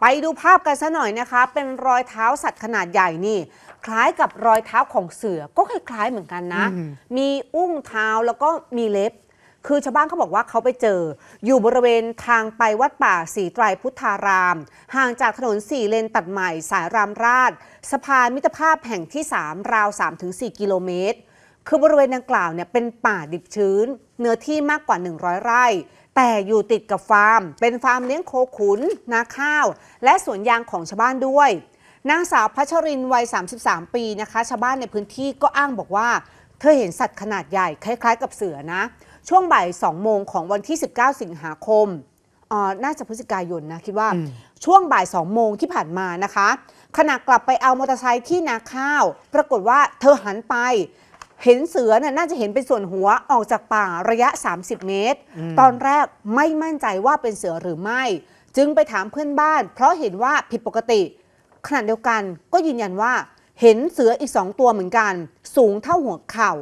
ไปดูภาพกันซะหน่อยนะคะ เป็นรอยเท้าสัตว์ขนาดใหญ่นี่ คล้ายกับรอยเท้าของเสือก็คล้ายๆเหมือนกันนะอืมมีอุ้งเท้าแล้วก็มีเล็บ คือชาวบ้านเขาบอกว่าเขาไปเจอ อยู่บริเวณทางไปวัดป่าศรีไตรพุทธาราม ห่างจากถนน4เลนตัดใหม่สายรามราชสะพานมิตรภาพแห่งที่ 3 ราว 3-4 กิโลเมตรคือบริเวณดังกล่าวเนี่ยเป็นป่าดิบชื้น เนื้อที่มากกว่า 100 ไร่ แต่อยู่ติดกับฟาร์ม เป็นฟาร์มเลี้ยงโคขุน นาข้าว และสวนยางของชาวบ้านด้วย นางสาวพัชรินวัย 33 ปีนะคะ ชาวบ้านในพื้นที่ก็อ้างบอกว่า เธอเห็นสัตว์ขนาดใหญ่คล้าย ๆ กับเสือนะ ช่วงบ่าย 2 โมงของวันที่ 19 สิงหาคมอ่าน่าจะพฤศจิกายนนะคิดว่าอืมช่วงบ่าย2โมงที่ผ่านมานะคะ ขณะกลับไปเอามอเตอร์ไซค์ที่นาข้าว ปรากฏว่าเธอหันไป เห็นเสือน่ะน่าจะเห็นเป็นส่วนหัวออกจากป่าระยะ 30 เมตร ตอนแรกไม่มั่นใจว่าเป็นเสือหรือไม่ จึงไปถามเพื่อนบ้าน เพราะเห็นว่าผิดปกติ ขณะเดียวกันก็ยืนยันว่า เห็นเสืออีกสองตัวเหมือนกัน สูงเท่าหัวเข่า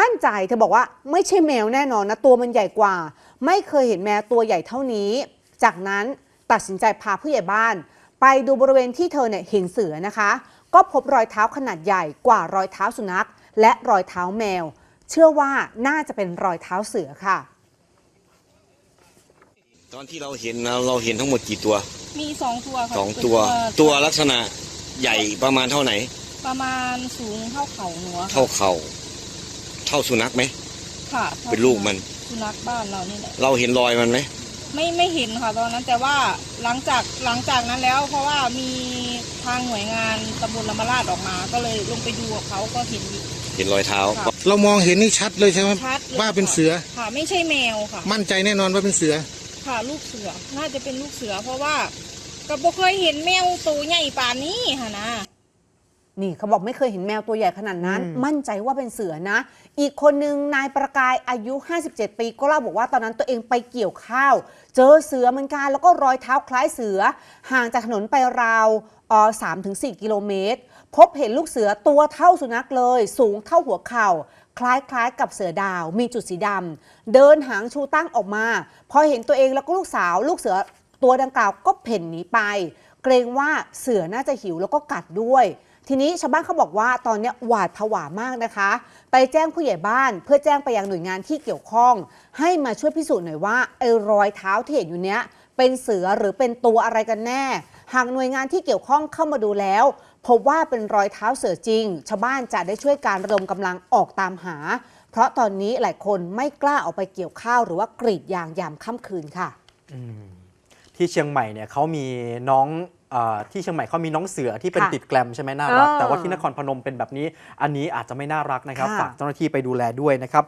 มั่นใจเธอบอกว่าไม่ใช่แมวแน่นอนนะตัวมันใหญ่กว่า ไม่เคยเห็นแมวตัวใหญ่เท่านี้ จากนั้นตัดสินใจพาผู้ใหญ่บ้าน ไปดูบริเวณที่เธอเนี่ยเห็นเสือนะคะ ก็พบรอยเท้าขนาดใหญ่กว่ารอยเท้าสุนัข และรอยเท้าแมว เชื่อว่าน่าจะเป็นรอยเท้าเสือค่ะ ตอนที่เราเห็นนะเราเห็นทั้งหมดกี่ตัวมีสองตัวค่ะสองเป็นตัวตัวลักษณะใหญ่ประมาณเท่าไหน ประมาณสูงเท่าเข่าหัวเท่าเข่า เท่าสุนัขไหม ค่ะเป็นลูกมัน สุนัขบ้านเรานี่แหละเราเห็นรอยมันไหม ไม่ไม่เห็นค่ะตอนนั้น แต่ว่าหลังจากหลังจากนั้นแล้ว เพราะว่ามีทางหน่วยงานตำบลลำมาราดออกมา ก็เลยลงไปดูกับเขาก็เห็นอยู่เห็นรอยเท้า ค่ะ เรามองเห็นนี่ชัดเลยใช่ไหมชัดเลยว่าเป็นเสือ ค่ะ ไม่ใช่แมวค่ะ มั่นใจแน่นอนว่าเป็นเสือ ค่ะลูกเสือ น่าจะเป็นลูกเสือ เพราะว่าก็บ่เคยเห็นแมวตัวใหญ่ป่านนี้ค่ะนะ นี่เขาบอกไม่เคยเห็นแมวตัวใหญ่ขนาดนั้นอืมมั่นใจว่าเป็นเสือนะ อีกคนนึงนายประกายอายุ 57 ปีก็เล่าบอกว่าตอนนั้นตัวเองไปเกี่ยวข้าว เจอเสือเหมือนกันแล้วก็รอยเท้าคล้ายเสือ ห่างจากถนนไปราวเอ่อ3-4กิโลเมตร พบเห็นลูกเสือตัวเท่าสุนัขเลย สูงเท่าหัวเข่า คล้ายๆ กับเสือดาว มีจุดสีดำเดินหางชูตั้งออกมา พอเห็นตัวเองแล้วก็ลูกสาว ลูกเสือตัวดังกล่าวก็เพ่นหนีไป เกรงว่าเสือน่าจะหิวแล้วก็กัดด้วย ทีนี้ชาวบ้านเขาบอกว่าตอนนี้หวาดผวามากนะคะ ไปแจ้งผู้ใหญ่บ้านเพื่อแจ้งไปยังหน่วยงานที่เกี่ยวข้อง ให้มาช่วยพิสูจน์หน่อยว่าไอ้รอยเท้าที่เห็นอยู่เนี้ยเป็นเสือหรือเป็นตัวอะไรกันแน่ หากหน่วยงานที่เกี่ยวข้องเข้ามาดูแล้ว พบว่าเป็นรอยเท้าเสือจริง ชาวบ้านจะได้ช่วยการระดมกำลังออกตามหา เพราะตอนนี้หลายคนไม่กล้าออกไปเกี่ยวข้าวหรือว่ากรีดยางยามค่ำคืนค่ะที่เชียงใหม่เนี่ยเขามีน้อง ที่เชียงใหม่เขามีน้องเสือที่เป็นค่ะติดแกลมใช่ไหมน่ารัก เออแต่ว่าที่นครพนมเป็นแบบนี้ อันนี้อาจจะไม่น่ารักนะครับค่ะ ฝากเจ้าหน้าที่ไปดูแลด้วยนะครับ